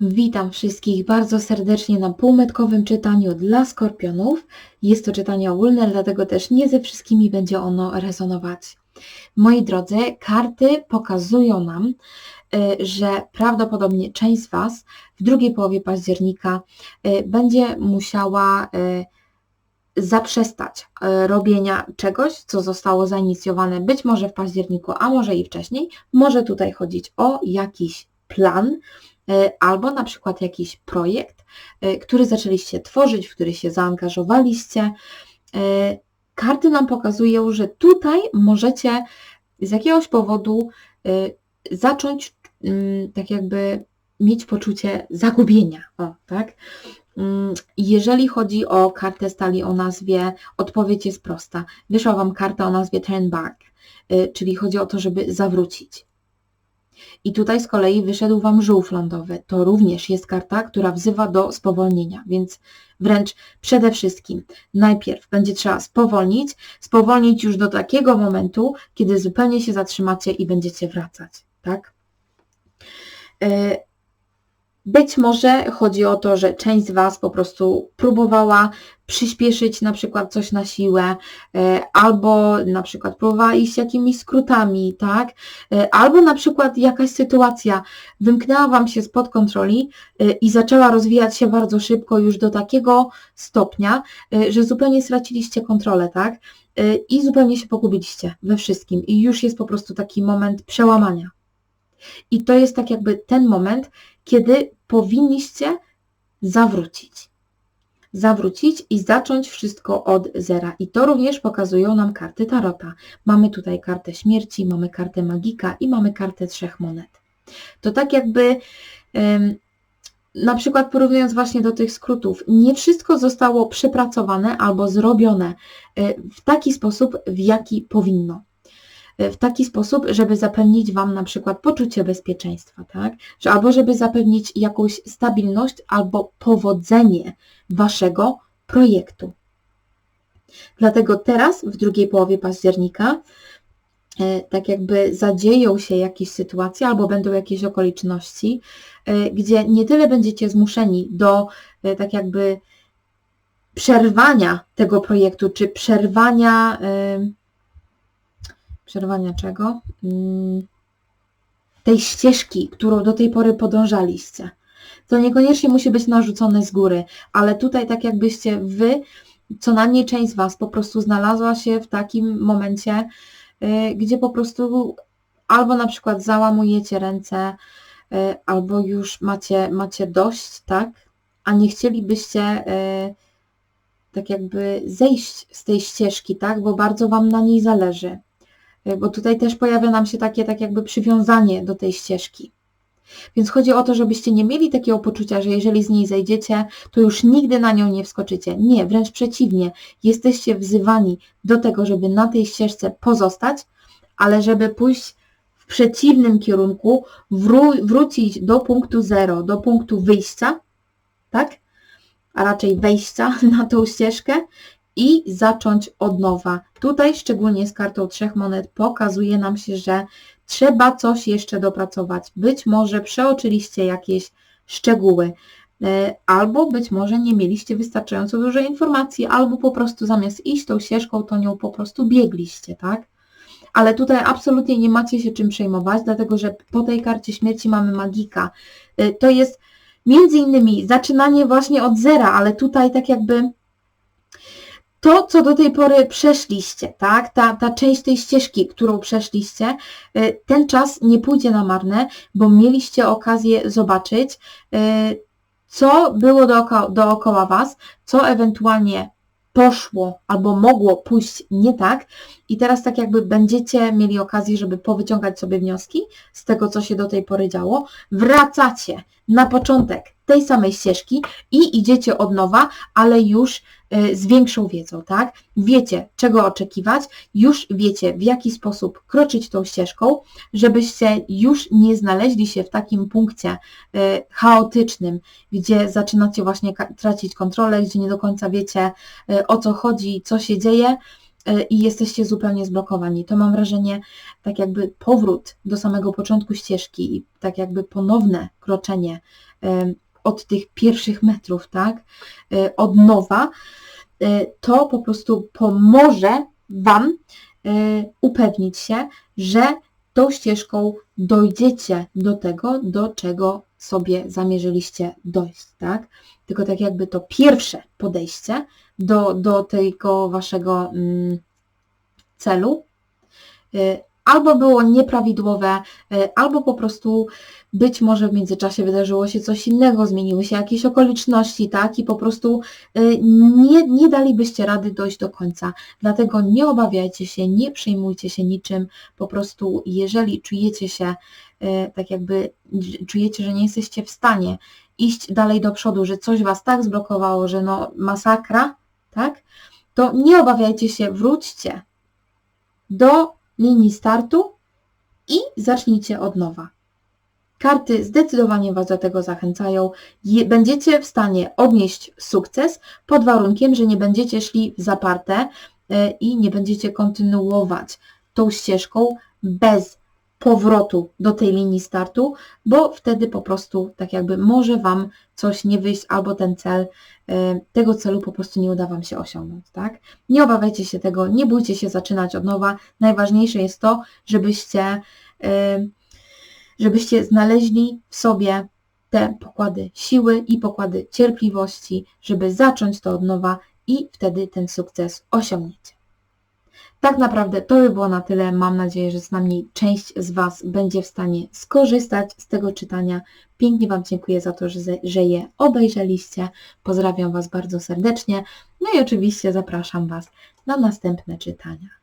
Witam wszystkich bardzo serdecznie na półmetkowym czytaniu dla skorpionów. Jest to czytanie ogólne, dlatego też nie ze wszystkimi będzie ono rezonować. Moi drodzy, karty pokazują nam, y, że prawdopodobnie część z Was w drugiej połowie października y, będzie musiała y, zaprzestać robienia czegoś, co zostało zainicjowane być może w październiku, a może i wcześniej. Może tutaj chodzić o jakiś plan, albo na przykład jakiś projekt, e, który zaczęliście tworzyć, w który się zaangażowaliście. E, karty nam pokazują, że tutaj możecie z jakiegoś powodu zacząć mm, tak jakby mieć poczucie zagubienia. O, tak? Mm, jeżeli chodzi o kartę stali o nazwie, odpowiedź jest prosta. Wyszła Wam karta o nazwie Turn Back, czyli chodzi o to, żeby zawrócić. I tutaj z kolei wyszedł Wam żółw lądowy. To również jest karta, która wzywa do spowolnienia, więc wręcz przede wszystkim najpierw będzie trzeba spowolnić, spowolnić już do takiego momentu, kiedy zupełnie się zatrzymacie i będziecie wracać, tak? Być może chodzi o to, że część z Was po prostu próbowała przyspieszyć na przykład coś na siłę, e, albo na przykład próbowała iść jakimiś skrótami, tak? E, albo na przykład jakaś sytuacja wymknęła Wam się spod kontroli e, i zaczęła rozwijać się bardzo szybko już do takiego stopnia, że zupełnie straciliście kontrolę, tak? I zupełnie się pogubiliście we wszystkim i już jest po prostu taki moment przełamania. I to jest tak jakby ten moment, kiedy powinniście zawrócić. Zawrócić i zacząć wszystko od zera. I to również pokazują nam karty Tarota. Mamy tutaj kartę śmierci, mamy kartę magika i mamy kartę trzech monet. To tak jakby na przykład porównując właśnie do tych skrótów, nie wszystko zostało przepracowane albo zrobione e, w taki sposób, w jaki powinno w taki sposób, żeby zapewnić Wam na przykład poczucie bezpieczeństwa, tak? Że albo żeby zapewnić jakąś stabilność albo powodzenie Waszego projektu. Dlatego teraz, w drugiej połowie października, e, tak jakby zadzieją się jakieś sytuacje albo będą jakieś okoliczności, e, gdzie nie tyle będziecie zmuszeni do e, tak jakby przerwania tego projektu, czy przerwania przerwania czego? Mm, tej ścieżki, którą do tej pory podążaliście. To niekoniecznie musi być narzucone z góry, ale tutaj tak jakbyście wy, co najmniej część z Was po prostu znalazła się w takim momencie, y, gdzie po prostu albo na przykład załamujecie ręce, y, albo już macie, macie dość, tak? A nie chcielibyście y, tak jakby zejść z tej ścieżki, tak? Bo bardzo Wam na niej zależy. E, bo tutaj też pojawia nam się takie tak jakby przywiązanie do tej ścieżki. Więc chodzi o to, żebyście nie mieli takiego poczucia, że jeżeli z niej zejdziecie, to już nigdy na nią nie wskoczycie. Nie, wręcz przeciwnie. Jesteście wzywani do tego, żeby na tej ścieżce pozostać, ale żeby pójść w przeciwnym kierunku, wró- wrócić do punktu zero, do punktu wyjścia, tak? A raczej wejścia na tą ścieżkę i zacząć od nowa. Tutaj szczególnie z kartą trzech monet pokazuje nam się, że trzeba coś jeszcze dopracować. Być może przeoczyliście jakieś szczegóły, e, albo być może nie mieliście wystarczająco dużo informacji, albo po prostu zamiast iść tą ścieżką, to nią po prostu biegliście, tak? Ale tutaj absolutnie nie macie się czym przejmować, dlatego że po tej karcie śmierci mamy magika. E, to jest między innymi zaczynanie właśnie od zera, ale tutaj tak jakby to, co do tej pory przeszliście, tak, ta, ta część tej ścieżki, którą przeszliście, y, ten czas nie pójdzie na marne, bo mieliście okazję zobaczyć, y, co było dookoła, dookoła Was, co ewentualnie poszło albo mogło pójść nie tak. I teraz tak jakby będziecie mieli okazję, żeby powyciągać sobie wnioski z tego, co się do tej pory działo, wracacie na początek tej samej ścieżki i idziecie od nowa, ale już z większą wiedzą, tak? Wiecie, czego oczekiwać, już wiecie, w jaki sposób kroczyć tą ścieżką, żebyście już nie znaleźli się w takim punkcie e, chaotycznym, gdzie zaczynacie właśnie tracić kontrolę, gdzie nie do końca wiecie, e, o co chodzi, co się dzieje, i jesteście zupełnie zblokowani. To mam wrażenie, tak jakby powrót do samego początku ścieżki i tak jakby ponowne kroczenie od tych pierwszych metrów, tak, e, od nowa, to po prostu pomoże Wam upewnić się, że tą ścieżką dojdziecie do tego, do czego sobie zamierzyliście dojść, tak? Tylko tak jakby to pierwsze podejście do, do tego waszego mm, celu albo było nieprawidłowe, y, albo po prostu być może w międzyczasie wydarzyło się coś innego, zmieniły się jakieś okoliczności, tak? I po prostu y, nie, nie dalibyście rady dojść do końca. Dlatego nie obawiajcie się, nie przejmujcie się niczym. Po prostu jeżeli czujecie się tak jakby, czujecie, że nie jesteście w stanie iść dalej do przodu, że coś Was tak zblokowało, że no masakra, tak? To nie obawiajcie się, wróćcie do linii startu i zacznijcie od nowa. Karty zdecydowanie Was do tego zachęcają. Będziecie w stanie odnieść sukces pod warunkiem, że nie będziecie szli w zaparte e, i nie będziecie kontynuować tą ścieżką bez powrotu do tej linii startu, bo wtedy po prostu tak jakby może Wam coś nie wyjść albo ten cel, e, tego celu po prostu nie uda Wam się osiągnąć, tak? Nie obawiajcie się tego, nie bójcie się zaczynać od nowa. Najważniejsze jest to, żebyście, e, żebyście znaleźli w sobie te pokłady siły i pokłady cierpliwości, żeby zacząć to od nowa i wtedy ten sukces osiągniecie. Tak naprawdę to by było na tyle. Mam nadzieję, że przynajmniej część z Was będzie w stanie skorzystać z tego czytania. Pięknie Wam dziękuję za to, że, że je obejrzeliście. Pozdrawiam Was bardzo serdecznie. No i oczywiście zapraszam Was na następne czytania.